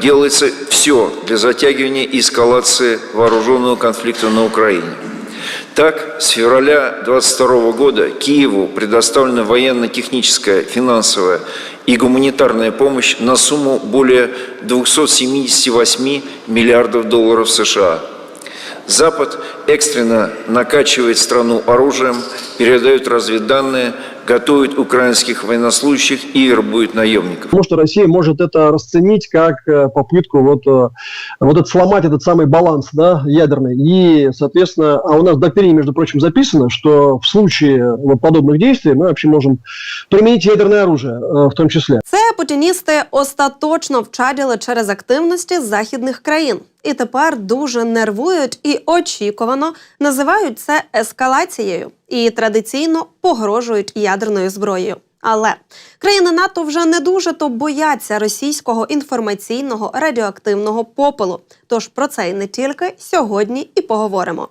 делается все для затягивания и эскалации вооруженного конфликта на Украине. Так, с февраля 2022 года Киеву предоставлена военно-техническая, финансовая и гуманитарная помощь на сумму более 278 миллиардов долларов США. Запад экстренно накачивает страну оружием, передает разведданные, готовит украинских военнослужащих и вербует наемников. Потому что Россия может это расценить как э, попытку вот, э, вот это сломать этот самый баланс да, ядерный. И, соответственно, а у нас в доктрине, между прочим, записано, что в случае вот подобных действий мы вообще можем применить ядерное оружие э, в том числе. Це путіністи остаточно вчаділи через активності західних країн. І тепер дуже нервують і очікувано називають це ескалацією і традиційно погрожують ядерною зброєю. Але країни НАТО вже не дуже то бояться російського інформаційного радіоактивного попелу. Тож про це і не тільки сьогодні і поговоримо.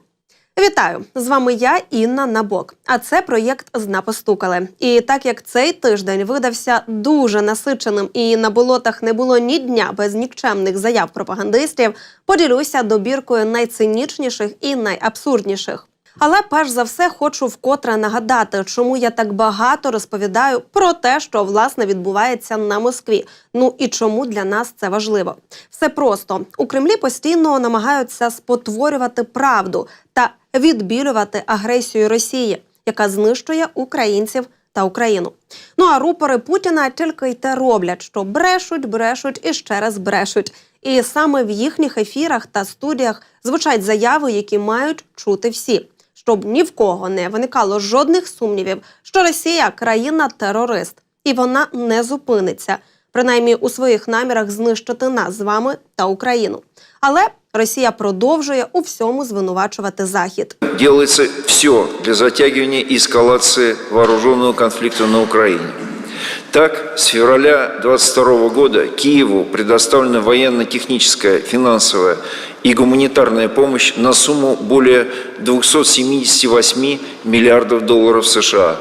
Вітаю! З вами я, Інна Набок. А це проєкт «Зна постукали. І так як цей тиждень видався дуже насиченим і на болотах не було ні дня без нікчемних заяв пропагандистів, поділюся добіркою найцинічніших і найабсурдніших. Але перш за все хочу вкотре нагадати, чому я так багато розповідаю про те, що власне відбувається на Москві. Ну і чому для нас це важливо. Все просто у Кремлі постійно намагаються спотворювати правду та відбілювати агресію Росії, яка знищує українців та Україну. Ну а рупори Путіна тільки й те роблять, що брешуть, брешуть і ще раз брешуть. І саме в їхніх ефірах та студіях звучать заяви, які мають чути всі, щоб ні в кого не виникало жодних сумнівів, що Росія країна-терорист, і вона не зупиниться, принаймні у своїх намірах знищити нас з вами та Україну. Але Росія продовжує у всьому звинувачувати Захід. Делается все для затягивания и эскалации вооруженного конфликта на Украине. Так, с февраля 2022 года Киеву предоставлена военно-техническая, финансовая и гуманитарная помощь на сумму более 278 миллиардов долларов США.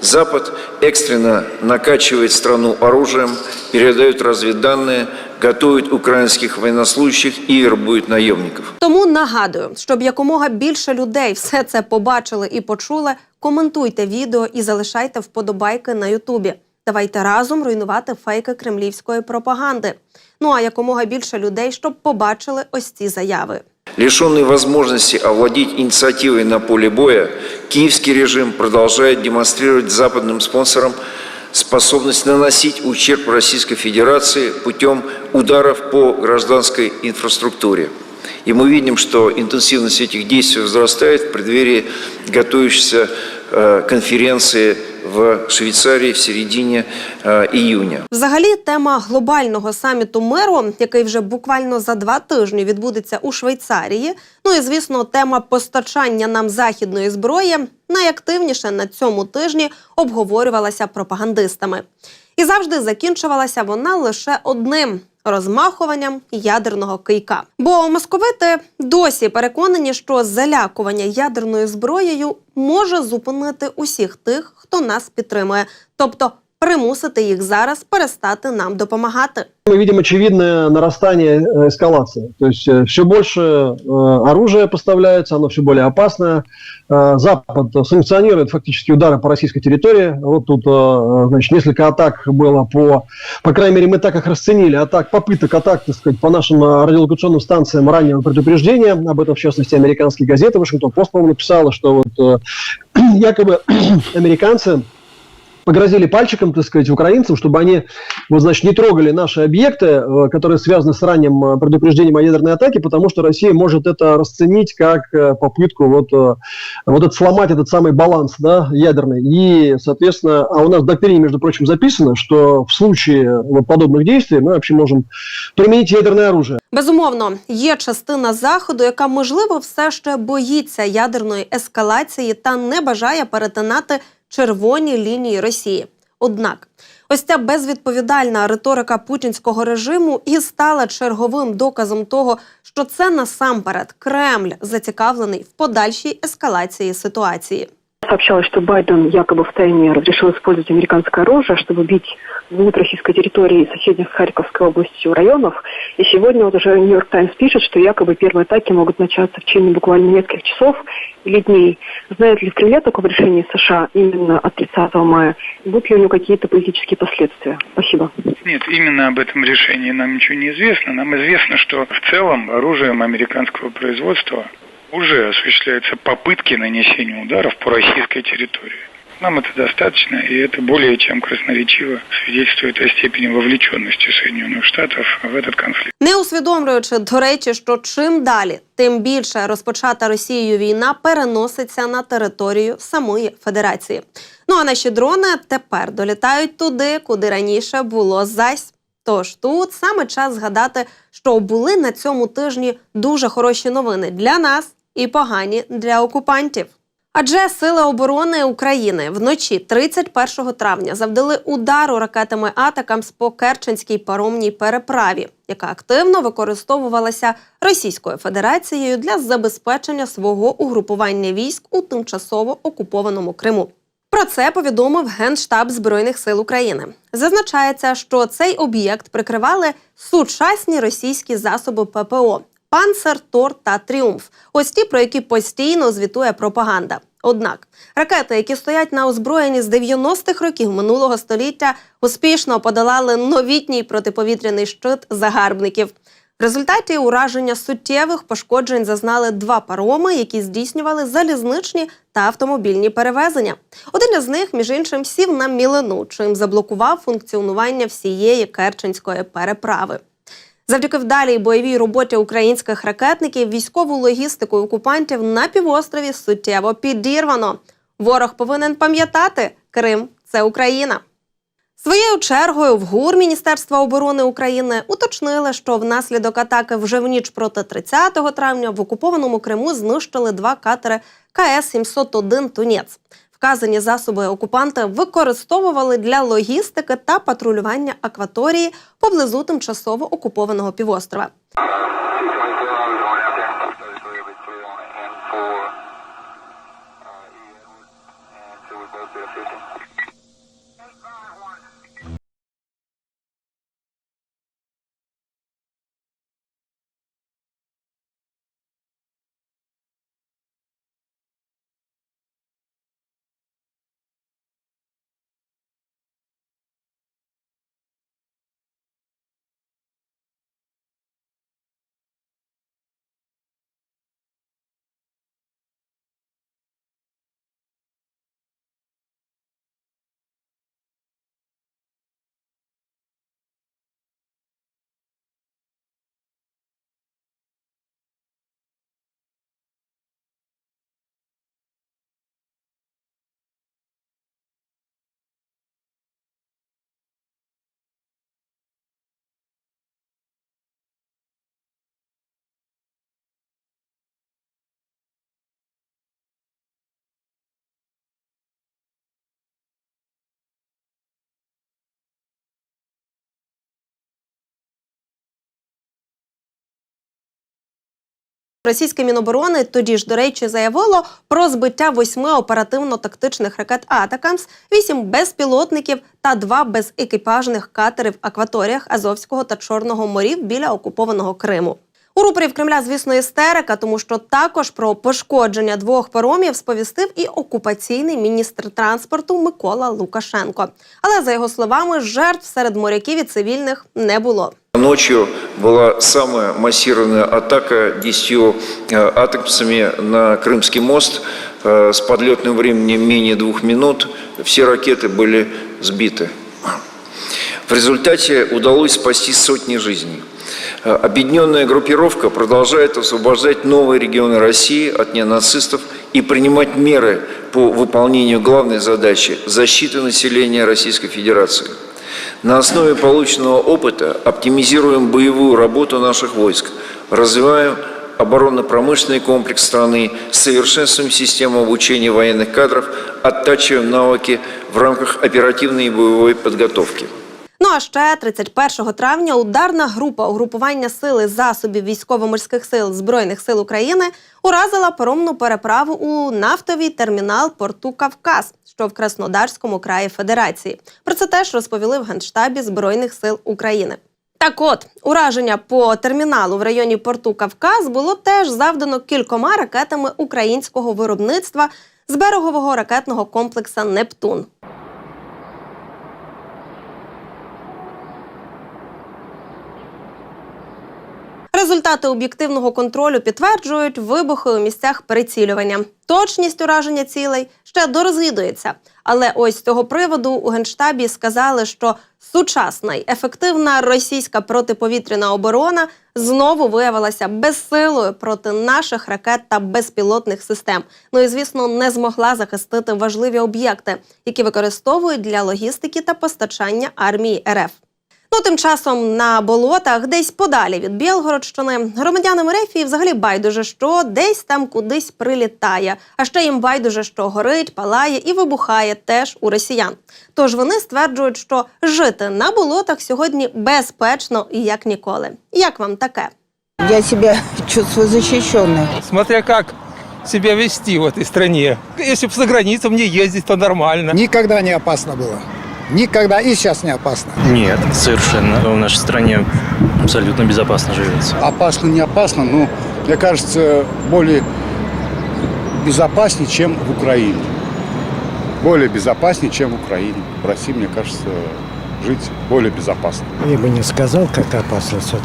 Запад экстренно накачивает страну оружием, передает разведданные, готовит украинских военнослужащих и вербует наемников. Тому нагадую, щоб якомога більше людей все це побачили і почули. Коментуйте відео і залишайте вподобайки на Ютубі. Давайте разом руйнувати фейки кремлівської пропаганди. Ну а якомога більше людей, щоб побачили ось ці заяви. Лишенный возможности овладеть инициативой на поле боя, киевский режим продолжает демонстрировать западным спонсорам способность наносить ущерб Российской Федерации путем ударов по гражданской инфраструктуре. И мы видим, что интенсивность этих действий возрастает в преддверии готовящейся э, конференции в Швейцарии в середине э, июня. Взагалі, тема глобального саміту миру, який вже буквально за два тижні відбудеться у Швейцарії. Ну і звісно, тема постачання нам західної зброї найактивніше на цьому тижні обговорювалася пропагандистами. І завжди закінчувалася вона лише одним. Розмахуванням ядерного кийка. Бо московити досі переконані, що залякування ядерною зброєю може зупинити усіх тих, хто нас підтримує, тобто примусити їх зараз перестати нам допомагати. Ми бачимо очевидне наростання ескалації. Тобто все більше оружия поставляється, воно все більш опасне. Запад санкціонує фактично удари по російській території. От тут значить, несколько атак було по, по крайней мере, ми так їх розцінили, атак, попиток атак, так сказать, по нашим радиолокационным станциям раннего предупреждения. Об этом, в частности, американские газеты. Вашингтон Пост, по-моему, написала, что вот якобы американцы погрозили пальчиком, так сказать, украинцам, чтобы они, вот, значит, не трогали наши объекты, э, которые связаны с ранним э, предупреждением о ядерной атаке, потому что Россия может это расценить как э, попытку вот, э, вот это сломать этот самый баланс да, ядерный. И, соответственно, а у нас в доктрине, между прочим, записано, что в случае вот подобных действий мы вообще можем применить ядерное оружие. Безумовно, є частина заходу, яка можливо все ще боїться ядерної ескалації та не бажає перетинати червоні лінії Росії. Однак, ось ця безвідповідальна риторика путінського режиму і стала черговим доказом того, що це насамперед Кремль зацікавлений в подальшій ескалації ситуації. Сообщалось, что Байден якобы в тайне разрешил использовать американское оружие, чтобы бить вглубь российской территории соседних с Харьковской областью районов. И сегодня вот уже Нью-Йорк Таймс пишет, что якобы первые атаки могут начаться в течение буквально нескольких часов или дней. Знает ли в Кремле такого решения США именно от 30 мая? Будут ли у него какие-то политические последствия? Спасибо. Нет, именно об этом решении нам ничего не известно. Нам известно, что в целом оружием американского производства уже осуществляются попытки нанесения ударов по российской территории. Нам это достаточно, и это более чем красноречиво свидетельствует о степени вовлеченности Соединенных Штатов в этот конфликт. Не усвідомлюючи, до речі, що чим далі, тим більше розпочата Росією війна переноситься на територію самої Федерації. Ну а наші дрони тепер долітають туди, куди раніше було зась. Тож тут саме час згадати, що були на цьому тижні дуже хороші новини для нас і погані для окупантів. Адже Сили оборони України вночі 31 травня завдали удару ракетами Атакамс по Керченській паромній переправі, яка активно використовувалася Російською Федерацією для забезпечення свого угрупування військ у тимчасово окупованому Криму. Про це повідомив Генштаб Збройних сил України. Зазначається, що цей об'єкт прикривали сучасні російські засоби ППО Панцер, Тор та Тріумф. Ось ті, про які постійно звітує пропаганда. Однак ракети, які стоять на озброєнні з 90-х років минулого століття, успішно подолали новітній протиповітряний щит загарбників. В результаті ураження суттєвих пошкоджень зазнали два пароми, які здійснювали залізничні та автомобільні перевезення. Один із них, між іншим, сів на мілину, чим заблокував функціонування всієї Керченської переправи. Завдяки вдалій бойовій роботі українських ракетників військову логістику окупантів на півострові суттєво підірвано. Ворог повинен пам'ятати, Крим це Україна. Своєю чергою в ГУР Міністерства оборони України уточнили, що внаслідок атаки вже в ніч проти 30 травня в окупованому Криму знищили два катери КС-701 Тунець. Вказані засоби окупанти використовували для логістики та патрулювання акваторії поблизу тимчасово окупованого півострова. Російське міноборони тоді ж, до речі, заявило про збиття восьми оперативно-тактичних ракет Атакамс, вісім безпілотників та два безекіпажних катери в акваторіях Азовського та Чорного морів біля окупованого Криму. У рупорів Кремля, звісно, істерика, тому що також про пошкодження двох паромів сповістив і окупаційний міністр транспорту Микола Лукашенко. Але за його словами, жертв серед моряків і цивільних не було. Ночью была самая массированная атака 10 э, атаксами на Крымский мост э, с подлетным временем менее двух минут. Все ракеты были сбиты. В результате удалось спасти сотни жизней. Э, Объединенная группировка продолжает освобождать новые регионы России от неонацистов и принимать меры по выполнению главной задачи – защиты населения Российской Федерации. На основе полученного опыта оптимизируем боевую работу наших войск, развиваем оборонно-промышленный комплекс страны, совершенствуем систему обучения военных кадров, оттачиваем навыки в рамках оперативной и боевой подготовки. Ну а ще 31 травня ударна група угрупування сили засобів військово-морських сил Збройних сил України уразила паромну переправу у нафтовий термінал порту Кавказ, що в Краснодарському краї Федерації. Про це теж розповіли в Генштабі Збройних сил України. Так от, ураження по терміналу в районі порту Кавказ було теж завдано кількома ракетами українського виробництва з берегового ракетного комплексу Нептун. Результати об'єктивного контролю підтверджують вибухи у місцях перецілювання. Точність ураження цілей ще дорозвідується. Але ось з цього приводу у генштабі сказали, що сучасна й ефективна російська протиповітряна оборона знову виявилася безсилою проти наших ракет та безпілотних систем. Ну і звісно, не змогла захистити важливі об'єкти, які використовують для логістики та постачання армії РФ. Ну, тим часом на болотах, десь подалі від Білгородщини, громадянам РФ взагалі байдуже, що десь там кудись прилітає. А ще їм байдуже, що горить, палає і вибухає теж у росіян. Тож вони стверджують, що жити на болотах сьогодні безпечно і як ніколи. Як вам таке? Я себя чувствую защищенной. смотря как себя вести в этой стране. Если бы за границу мне ездить, то нормально. Никогда не опасно было. Никогда и сейчас не опасно. Нет, совершенно. В нашей стране абсолютно безопасно живется. Опасно, не опасно, но, мне кажется, более безопаснее, чем в Украине. Более безопаснее, чем в Украине. В России, мне кажется, жить более безопасно. Я бы не сказал, как опасность. Вот,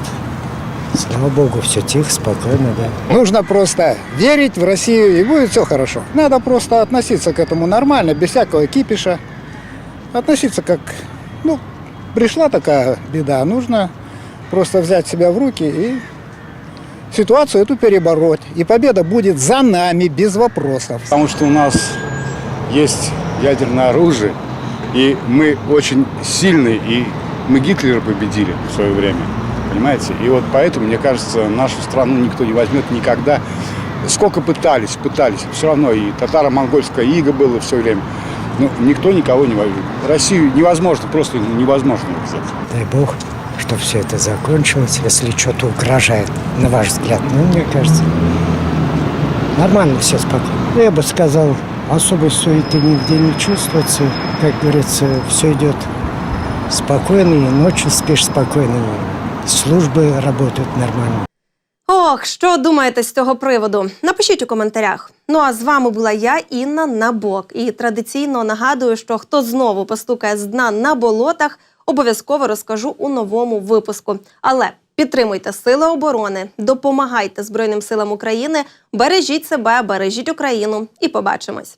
слава богу, все тихо, спокойно, да. Нужно просто верить в Россию, и будет все хорошо. Надо просто относиться к этому нормально, без всякого кипиша. Относиться как, ну, пришла такая беда, нужно просто взять себя в руки и ситуацию эту перебороть. И победа будет за нами, без вопросов. Потому что у нас есть ядерное оружие, и мы очень сильные, и мы Гитлера победили в свое время, понимаете? И вот поэтому, мне кажется, нашу страну никто не возьмет никогда. Сколько пытались, пытались, все равно и татаро-монгольская ига было все время. Но никто никого не возьмет. Россию невозможно, просто невозможно взять. Дай бог, что все это закончилось. Если что-то угрожает, на ваш взгляд, ну, мне кажется, нормально все спокойно. Ну, Я бы сказал, особой суеты нигде не чувствуется. Как говорится, все идет спокойно, и ночью спишь спокойно. Службы работают нормально. Ох, що думаєте з цього приводу? Напишіть у коментарях. Ну а з вами була я, Інна Набок. І традиційно нагадую, що хто знову постукає з дна на болотах, обов'язково розкажу у новому випуску. Але підтримуйте сили оборони, допомагайте Збройним силам України, бережіть себе, бережіть Україну і побачимось.